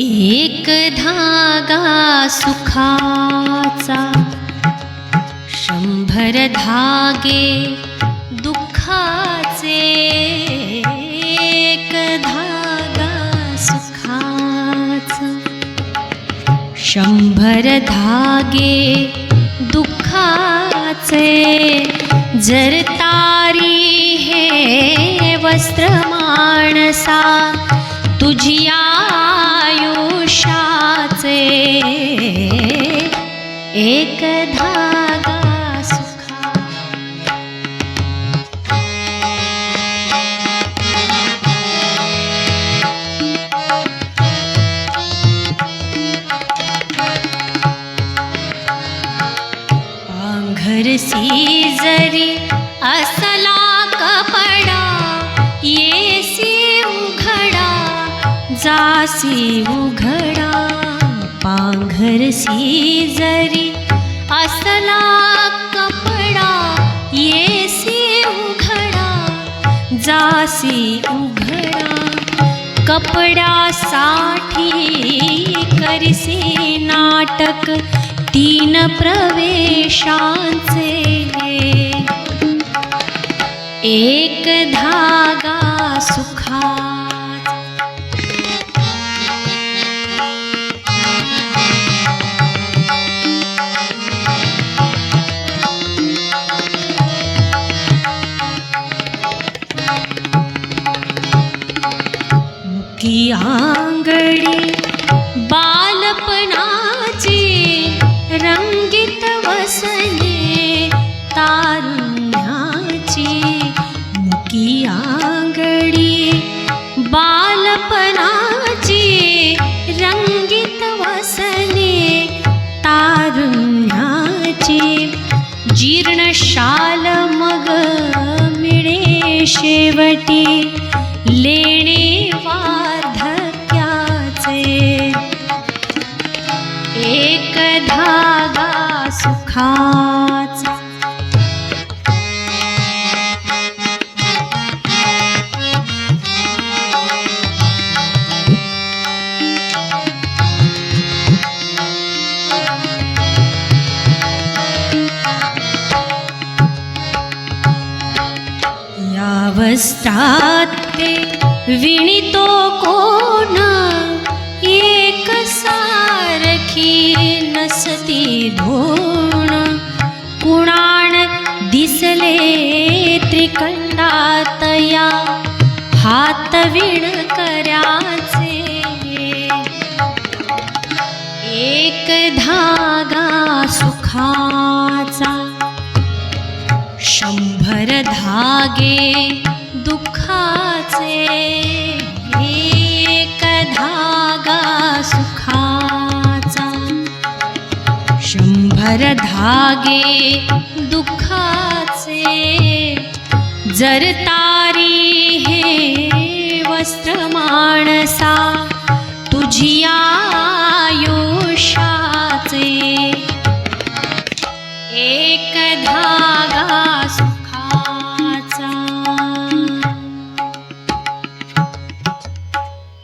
एक धागा सुखाचा शंभर धागे दुःखाचे एक धागा सुखाचा शंभर धागे दुःखाचे जर तारी हे वस्त्र माणसा तुझी एक धागा सुखा। पांघरसी जरी असला कपडा येसी उघडा जासी उघडा। पांघरसी जरी असला कपडा येसी उघडा जासी उघडा. कपड्यासाठी करसी नाटक तीन प्रवेशांचे एक धागा सुखा आंगडी बालपणाची रंगीत वसने तारुण्याची. मुकी आंगडी बालपणाची रंगीत वसने तारुण्याची. जीर्ण शाल मग मिळे शेवटी. धागा सुखाचा. यावस्त्रात ते विणितो कोण? एक सारखी नसती धोण कुणाण दिसले त्रिकंडातया हात विण कराचे. एक धागा सुखाचा. शंभर धागे दुखाचे. एक धागा शंभर धागे दुःखाचे जर तारी हे वस्त्र माणसा तुझिया